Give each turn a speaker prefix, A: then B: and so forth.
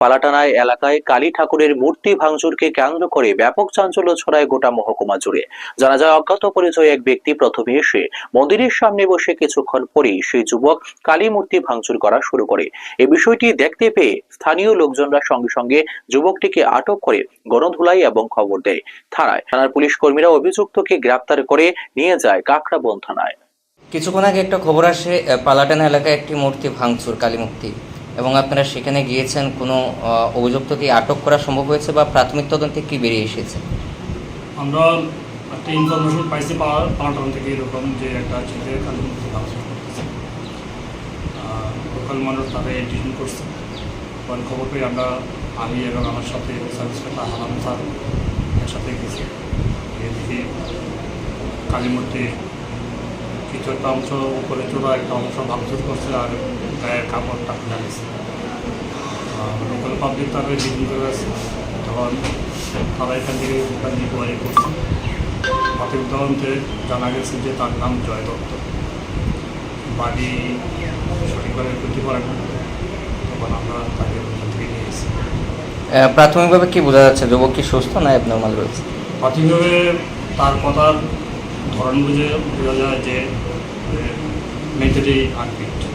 A: পালাটানায় এলাকায় কালী ঠাকুরের মূর্তি ভাঙচুরকে কেন্দ্র করে ব্যাপক চাঞ্চল্য ছড়ায় গোটা মহকুমা জুড়ে। জানা যায়, অজ্ঞাত পরিচয় এক ব্যক্তি প্রথমে এসে মন্দিরের সামনে বসে কিছুক্ষণ পরেই সেই যুবক কালী মূর্তি ভাঙচুর করা শুরু করে। এ বিষয়টি দেখতে পেয়ে স্থানীয় লোকজনরা সঙ্গে সঙ্গে যুবকটিকে আটক করে গণধুলাই এবং খবর দেয় থানায়। থানার পুলিশ কর্মীরা অভিযুক্তকে গ্রেপ্তার করে নিয়ে যায় কাকড়াবন থানায়।
B: কিছুক্ষণ আগে একটা খবর আসে পালাটানা এলাকায় একটি মূর্তি ভাঙচুর, কালী মূর্তি। এবং আপনারা সেখানে গিয়েছেন, কোনো অভিযুক্তকে আটক করা সম্ভব হয়েছে বা প্রাথমিক তদন্তে কি বেরিয়ে এসেছে?
C: আমরা একটা ইনফরমেশন পাইছি পাওয়ার থেকে এরকম যে একটা ছেলে করতেছে। লোকাল মানুষ তাদের ডিটেন করছে। পরে খবর পেয়ে আমরা আমি এবং আমার সাথে ইন্সপেক্টর হারাম স্যার একসাথে গেছি। গিয়ে দেখি কিছু একটা অংশ উপরে চূড়া একটা অংশ ভাঙচুর করছে আর গায়ের কাপড়টা খুলে গেছে লোকাল পাবলিক তাদের ডিটেন করে আছে তখন তারা এখান থেকে ওখান থেকে কোয়ারি করছে। প্রাথমিক তদন্তে জানা গেছে যে তার নাম জয় দত্ত। বাড়ি সঠিকভাবে করতে পারে না। তখন আমরা তাকে ওখান থেকে নিয়ে এসেছি।
B: প্রাথমিকভাবে কি বোঝা যাচ্ছে যুবক কি সুস্থ না অ্যাবনর্মাল রয়েছে?
C: প্রাথমিকভাবে তার কথার ধরন বুঝে বোঝা যায় যে মেন্টালি আনফিট